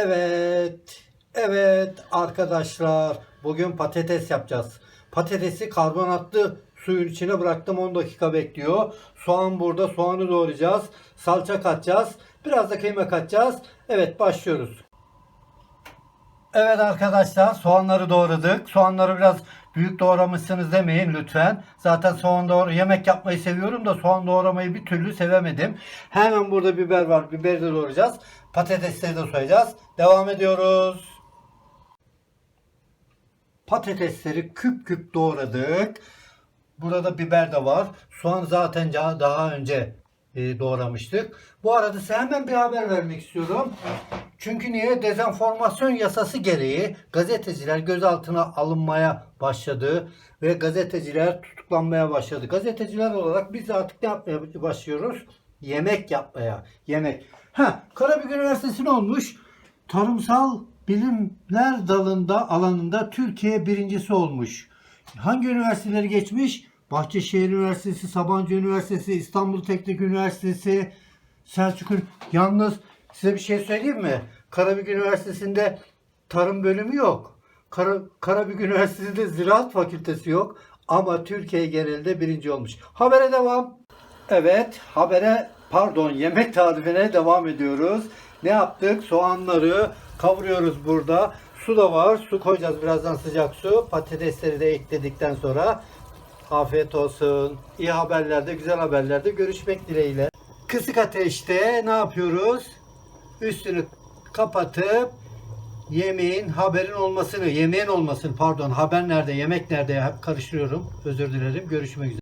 Evet, evet arkadaşlar. Bugün patates yapacağız. Patatesi karbonatlı suyun içine bıraktım 10 dakika bekliyor. Soğan burada, soğanı doğrayacağız. Salça katacağız. Biraz da kıyma katacağız. Evet başlıyoruz. Evet arkadaşlar soğanları doğradık. Soğanları biraz büyük doğramışsınız demeyin lütfen. Zaten soğan doğru yemek yapmayı seviyorum da soğan doğramayı bir türlü sevemedim. Hemen burada biber var. Biberi de doğrayacağız. Patatesleri de soyacağız. Devam ediyoruz. Patatesleri küp küp doğradık. Burada biber de var. Soğan zaten daha önce doğramıştık. Bu arada size hemen bir haber vermek istiyorum. Çünkü niye? Dezenformasyon yasası gereği gazeteciler gözaltına alınmaya başladı ve gazeteciler tutuklanmaya başladı. Gazeteciler olarak biz artık ne yapmaya başlıyoruz? Yemek yapmaya. Yemek. Ha, Karabük Üniversitesi ne olmuş? Tarımsal bilimler dalında alanında Türkiye birincisi olmuş. Hangi üniversiteleri geçmiş? Bahçeşehir Üniversitesi, Sabancı Üniversitesi, İstanbul Teknik Üniversitesi, Selçuk Yalnız size bir şey söyleyeyim mi? Karabük Üniversitesi'nde tarım bölümü yok. Kara, Karabük Üniversitesi'nde ziraat fakültesi yok. Ama Türkiye genelinde birinci olmuş. Habere devam. Evet, habere pardon yemek tarifine devam ediyoruz. Ne yaptık? Soğanları kavuruyoruz burada. Su da var. Su koyacağız birazdan sıcak su. Patatesleri de ekledikten sonra afiyet olsun. İyi haberlerde, güzel haberlerde görüşmek dileğiyle. Kısık ateşte ne yapıyoruz? Üstünü kapatıp yemeğin haberin olmasını, yemeğin olmasını pardon haber nerede, yemek nerede karıştırıyorum. Özür dilerim. Görüşmek üzere.